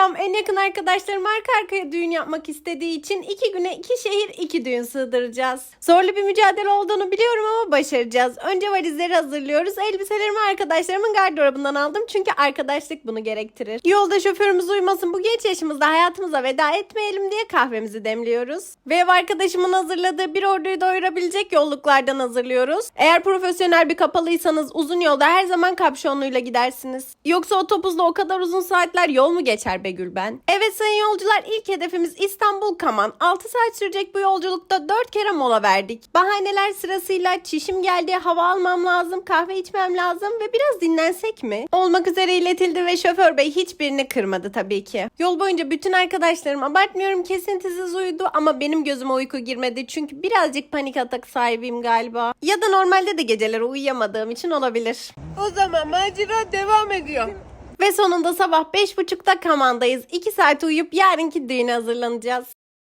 Selam. En yakın arkadaşlarım arka arkaya düğün yapmak istediği için iki güne iki şehir iki düğün sığdıracağız. Zorlu bir mücadele olduğunu biliyorum ama başaracağız. Önce valizleri hazırlıyoruz. Elbiselerimi arkadaşlarımın gardırobundan aldım çünkü arkadaşlık bunu gerektirir. Yolda şoförümüz uyumasın bu genç yaşımızda hayatımıza veda etmeyelim diye kahvemizi demliyoruz. Ve ev arkadaşımın hazırladığı bir orduyu doyurabilecek yolluklardan hazırlıyoruz. Eğer profesyonel bir kapalıysanız uzun yolda her zaman kapşonluyla gidersiniz. Yoksa otobüsle o kadar uzun saatler yol mu geçer be Gülben? Evet sayın yolcular ilk hedefimiz İstanbul Kaman. 6 saat sürecek bu yolculukta 4 kere mola verdik. Bahaneler sırasıyla çişim geldi, hava almam lazım, kahve içmem lazım ve biraz dinlensek mi? Olmak üzere iletildi ve şoför bey hiçbirini kırmadı tabii ki. Yol boyunca bütün arkadaşlarım abartmıyorum kesintisiz uyudu ama benim gözüme uyku girmedi çünkü birazcık panik atak sahibiyim galiba. Ya da normalde de geceleri uyuyamadığım için olabilir. O zaman macera devam ediyor. Ve sonunda sabah 5.30'da Kaman'dayız. 2 saat uyuyup yarınki düğüne hazırlanacağız.